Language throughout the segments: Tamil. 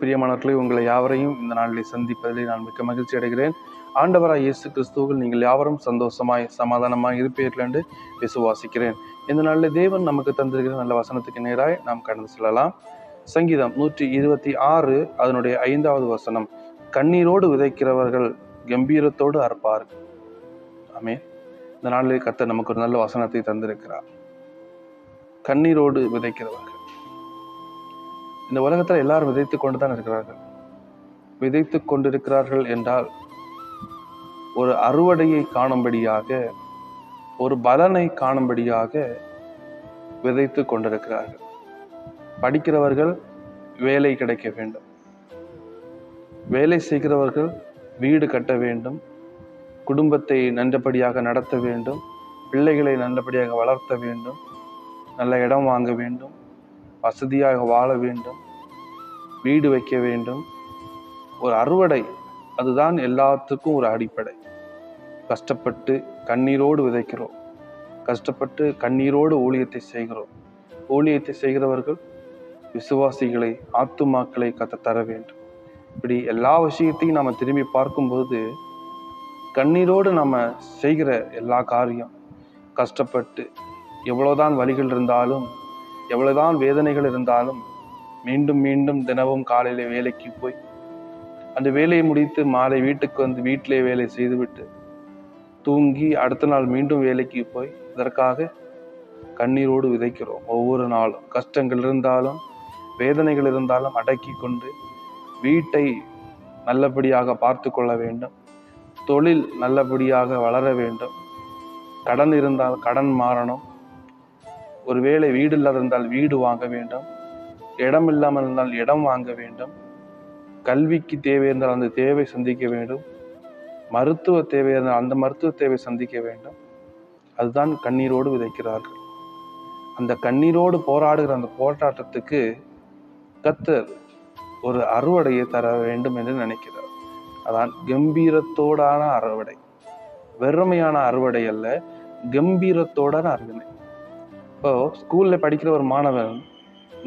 பிரியமானவர்களே உங்களை யாவரையும் இந்த நாளில் சந்திப்பதில் நான் மிக்க மகிழ்ச்சி அடைகிறேன். ஆண்டவராய் இயேசு கிறிஸ்துவில் நீங்கள் யாவரும் சந்தோஷமாய் சமாதானமாய் இருப்பீர்கள் என்று விசுவாசிக்கிறேன். இந்த நாளில் தேவன் நமக்கு தந்திருக்கிற நல்ல வசனத்துக்கு நேராய் நாம் கடந்து செல்லலாம். சங்கீதம் நூற்றி இருபத்தி ஆறு அதனுடைய ஐந்தாவது வசனம். கண்ணீரோடு விதைக்கிறவர்கள் கம்பீரத்தோடு அறுப்பார்கள் ஆமே இந்த நாளில் கர்த்தர் நமக்கு ஒரு நல்ல வசனத்தை தந்திருக்கிறார். கண்ணீரோடு விதைக்கிறவர்கள். இந்த உலகத்தில் எல்லாரும் விதைத்து கொண்டு தான் இருக்கிறார்கள். விதைத்து கொண்டிருக்கிறார்கள் என்றால் ஒரு அறுவடையை காணும்படியாக ஒரு பலனை காணும்படியாக விதைத்து கொண்டிருக்கிறார்கள். படிக்கிறவர்கள் வேலை கிடைக்க வேண்டும். வேலை செய்கிறவர்கள் வீடு கட்ட வேண்டும். குடும்பத்தை நல்லபடியாக நடத்த வேண்டும். பிள்ளைகளை நல்லபடியாக வளர்த்த வேண்டும். நல்ல இடம் வாங்க வேண்டும். வசதியாக வாழ வேண்டும். வீடு வைக்க வேண்டும். ஒரு அறுவடை அதுதான் எல்லாத்துக்கும் ஒரு அடிப்படை. கஷ்டப்பட்டு கண்ணீரோடு விதைக்கிறோம். கஷ்டப்பட்டு கண்ணீரோடு ஊழியத்தை செய்கிறோம். ஊழியத்தை செய்கிறவர்கள் விசுவாசிகளை ஆத்துமாக்களை கத்த தர வேண்டும். இப்படி எல்லா விஷயத்தையும் நாம் திரும்பி பார்க்கும்போது கண்ணீரோடு நம்ம செய்கிற எல்லா காரியம் கஷ்டப்பட்டு எவ்வளோதான் வழிகள் இருந்தாலும் எவ்வளோதான் வேதனைகள் இருந்தாலும் மீண்டும் மீண்டும் தினமும் காலையில வேலைக்கு போய் அந்த வேலையை முடித்து மாலை வீட்டுக்கு வந்து வீட்டிலே வேலை செய்துவிட்டு தூங்கி அடுத்த நாள் மீண்டும் வேலைக்கு போய் இதற்காக கண்ணீரோடு விதைக்கிறோம். ஒவ்வொரு நாளும் கஷ்டங்கள் இருந்தாலும் வேதனைகள் இருந்தாலும் அடக்கி கொண்டு வீட்டை நல்லபடியாக பார்த்து கொள்ள வேண்டும். தொழில் நல்லபடியாக வளர வேண்டும். கடன் இருந்தால் கடன் மாறணும். ஒருவேளை வீடு இல்லாதிருந்தால் வீடு வாங்க வேண்டும். இடம் இல்லாமல் இருந்தால் இடம் வாங்க வேண்டும். கல்விக்கு தேவை இருந்தால் அந்த தேவை சந்திக்க வேண்டும். மருத்துவ தேவை இருந்தால் அந்த மருத்துவ தேவை சந்திக்க வேண்டும். அதுதான் கண்ணீரோடு விதைக்கிறார்கள். அந்த கண்ணீரோடு போராடுகிற அந்த போராட்டத்துக்கு கத்தர் ஒரு அறுவடையை தர வேண்டும் என்று நினைக்கிறார். அதான் கம்பீரத்தோடான அறுவடை. வெறுமையான அறுவடை அல்ல கம்பீரத்தோடான அறுவடை இப்போ ஸ்கூலில் படிக்கிற ஒரு மாணவன்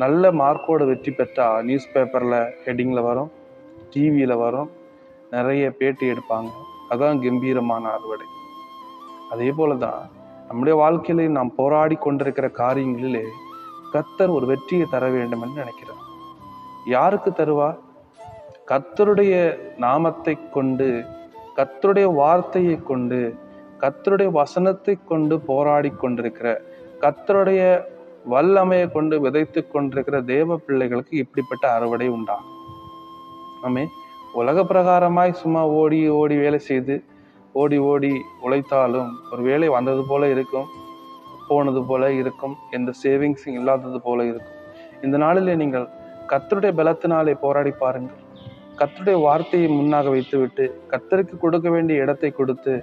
நல்ல மார்க்கோட வெற்றி பெற்றா நியூஸ் பேப்பரில் ஹெட்டிங்கில் வரும் டிவியில் வரும் நிறைய பேட்டி எடுப்பாங்க. அதான் கம்பீரமான அறுவடை. அதே போல தான் நம்முடைய வாழ்க்கையிலே நாம் போராடி கொண்டிருக்கிற காரியங்களிலே கத்தர் ஒரு வெற்றியை தர வேண்டும் என்று நினைக்கிறார். யாருக்கு தருவார்? கத்தருடைய நாமத்தை கொண்டு கத்தருடைய வார்த்தையை கொண்டு கத்தருடைய வசனத்தை கொண்டு போராடி கொண்டிருக்கிற கத்தருடைய வல்லமையை கொண்டு விதைத்து கொண்டிருக்கிற தேவ பிள்ளைகளுக்கு இப்படிப்பட்ட அறுவடை உண்டாகும் ஆமே. உலக பிரகாரமாய் சும்மா ஓடி ஓடி வேலை செய்து ஓடி ஓடி உழைத்தாலும் ஒரு வேலை வந்தது போல இருக்கும் போனது போல இருக்கும் எந்த சேவிங்ஸும் இல்லாதது போல இருக்கும். இந்த நாளிலே நீங்கள் கத்தருடைய பலத்தினாலே போராடி பாருங்கள். கத்தருடைய வார்த்தையை முன்னாக வைத்துவிட்டு கத்தருக்கு கொடுக்க வேண்டிய இடத்தை கொடுத்து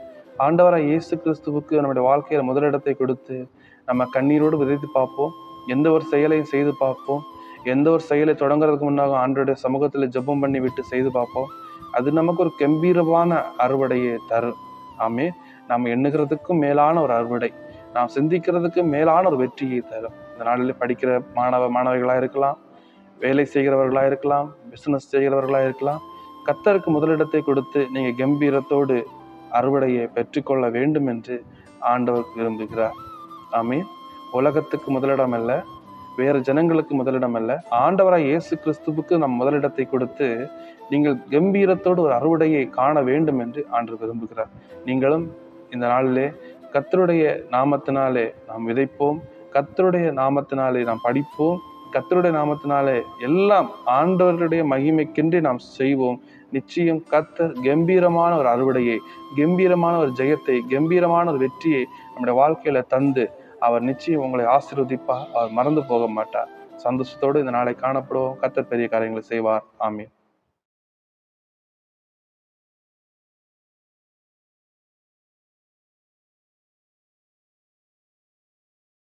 ஆண்டவராக இயேசு கிறிஸ்துவுக்கு நம்முடைய வாழ்க்கையில் முதலிடத்தை கொடுத்து நம்ம கண்ணீரோடு விதைத்து பார்ப்போம். எந்த ஒரு செயலையும் செய்து பார்ப்போம். எந்த ஒரு செயலை தொடங்குறதுக்கு முன்னாக ஆண்டோடைய சமூகத்தில் ஜெபம் பண்ணி விட்டு செய்து பார்ப்போம். அது நமக்கு ஒரு கம்பீரமான அறுவடையை தரும். ஆமே நாம் எண்ணுகிறதுக்கும் மேலான ஒரு அறுவடை. நாம் சிந்திக்கிறதுக்கு மேலான ஒரு வெற்றியை தரும். இந்த நாளில் படிக்கிற மாணவ மாணவிகளாக இருக்கலாம் வேலை செய்கிறவர்களாக இருக்கலாம் பிஸ்னஸ் செய்கிறவர்களாக இருக்கலாம் கத்தருக்கு முதலிடத்தை கொடுத்து நீங்கள் கம்பீரத்தோடு அறுவடையை பெற்றுக்கொள்ள வேண்டும் என்று ஆண்டவர் விரும்புகிறார். ஆமே உலகத்துக்கு முதலிடம் அல்ல வேறு ஜனங்களுக்கு முதலிடம் அல்ல. ஆண்டவராய் இயேசு கிறிஸ்துவுக்கு நம் முதலிடத்தை கொடுத்து நீங்கள் கம்பீரத்தோடு ஒரு அறுவடையை காண வேண்டும் என்று ஆண்டு விரும்புகிறார். நீங்களும் இந்த நாளிலே கத்தருடைய நாமத்தினாலே நாம் விதைப்போம். கத்தருடைய நாமத்தினாலே நாம் படிப்போம். கத்தருடைய நாமத்தினாலே எல்லாம் ஆண்டவருடைய மகிமைக்கின்றி நாம் செய்வோம். நிச்சயம் கத்தர் கம்பீரமான ஒரு அறுவடையை கம்பீரமான ஒரு ஜெயத்தை கம்பீரமான ஒரு வெற்றியை நம்முடைய வாழ்க்கையில தந்து அவர் நிச்சயம் உங்களை ஆசீர்வதிப்பார். அவர் மறந்து போக மாட்டார். சந்தோஷத்தோடு இந்த நாளை காணப்படுவோம். கத்த பெரிய காரியங்களை செய்வார். ஆமீன்.